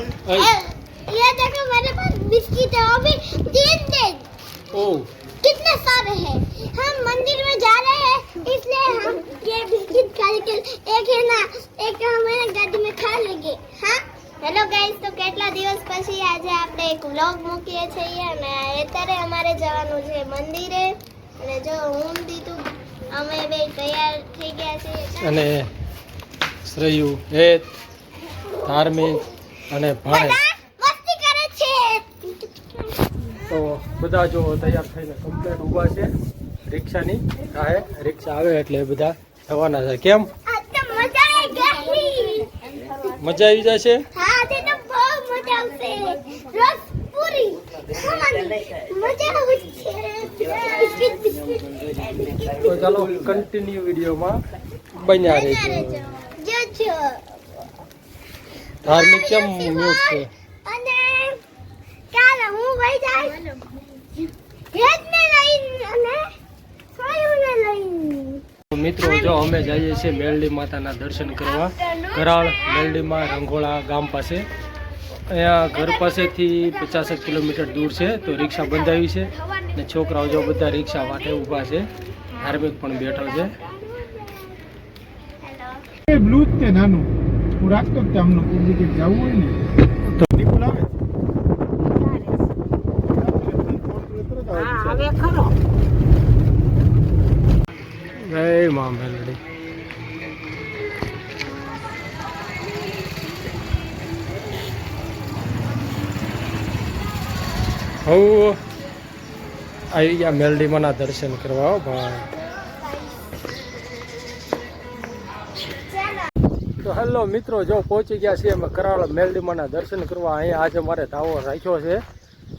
ए, ये देखो मेरे पास बिस्किट है अभी तीन दिन ઓ कितने सारे हैं हम मंदिर में जा रहे हैं इसलिए हम ये बिस्किट खा के एक है ना एक हमारे गाड़ी में खा लेंगे हाँ હેલો ગાઈસ તો કેટલા દિવસ પછી આજે આપણે એક વ્લોગ મૂકીએ છીએ અને અત્યારે અમારે જવાનું છે મંદિરે અને જો હું દીધું અમે બે તૈયાર થઈ ગયા છીએ અને શ્રેયુ હેત ધાર્મિક અને ભાણે. છે. તો બધા જો તૈયાર થઈને કમ્પ્લેટ ઊભા છે. રિક્ષાની રાહે. રિક્ષા આવે એટલે બધા જવાના છે. કેમ? મજા આવી જશે? તો ચાલો કન્ટિન્યુ વિડીયોમાં બન્યા રહેજો. ધાર્મિક કેમ મ્યુટ છે? અને કાલે હું વઈ જાય હેડને લઈને અને સોયુને લઈને. મિત્રો જો અમે જઈએ છીએ મેલડી માતાના દર્શન કરવા. કરાળ મેલડીમાં રંગોળા ગામ પાસે. અહીંયા ઘર પાસેથી પચાસેક કિલોમીટર દૂર છે તો રિક્ષા બંધાવી છે. ને છોકરાઓ જો બધા રિક્ષા વાટે ઊભા છે. ધાર્મિક પણ બેઠો છે. બ્લૂ જ તે નાનું. હું રાખતો જ તે આમનું જગ્યાએ જવું હોય ને, તો નિકુલ આવે જય મા મેલડી હું આવી ગયા મેલડીમાંના દર્શન કરવા ભાઈ. તો હેલો મિત્રો જો પહોંચી ગયા છીએ અમે કરાળ મેલડીમાના દર્શન કરવા. અહીંયા આજે મારે ધાવો રાખ્યો છે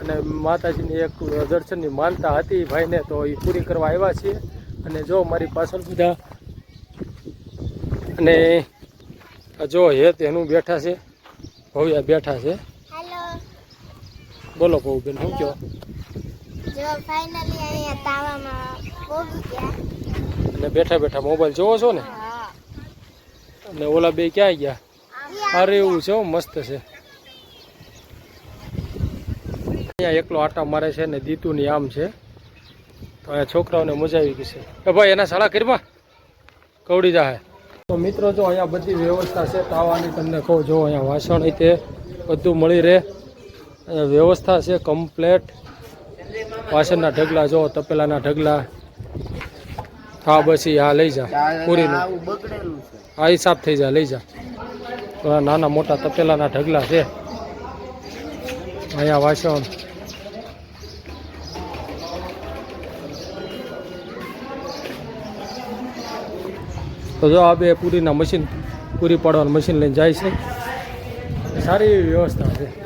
અને માતાજીની એક દર્શનની માનતા હતી ભાઈને તો એ પૂરી કરવા આવ્યા છીએ. અને જો મારી પાછળ બધા અને જો હેત એનું બેઠા છે ભવ્યા બેઠા છે. બોલો બહુ બેન શું કહો? અને બેઠા બેઠા મોબાઈલ જોવો છો ને? હા. અને ઓલા બે ક્યાં ગયા? અરે, એવું છે મસ્ત છે. અહીંયા એકલો આટા મારે છે ને દીતુની આમ છે. તો અહીંયા છોકરાઓને મજા આવી ગઈ છે. એ ભાઈ, એના શાળા કરવા કવડી જાહે. તો મિત્રો, જો અહીંયા બધી વ્યવસ્થા છે, તાવાની તમને કહું, જો અહીંયા વાસણ તે બધું મળી રહે. વ્યવસ્થા છે, કમ્પ્લેટ. વાસણના ઢગલા, જો તપેલાના ઢગલા હા બસ એ હા લઈ જા. પૂરીનું. હા એ સાફ થઈ જા લઈ જા. તો નાના મોટા તપેલાના ઢગલા છે. અહીંયા વાસણ. તો જો આ બે પૂરીના મશીન પૂરી પાડવાનું મશીન લઈને જાય છે. સારી એવી વ્યવસ્થા છે.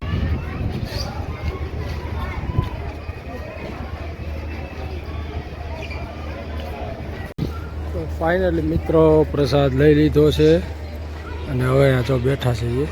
ફાઇનલી મિત્રો પ્રસાદ લઈ લીધો છે. અને હવે અહીંયા જો બેઠા છે એ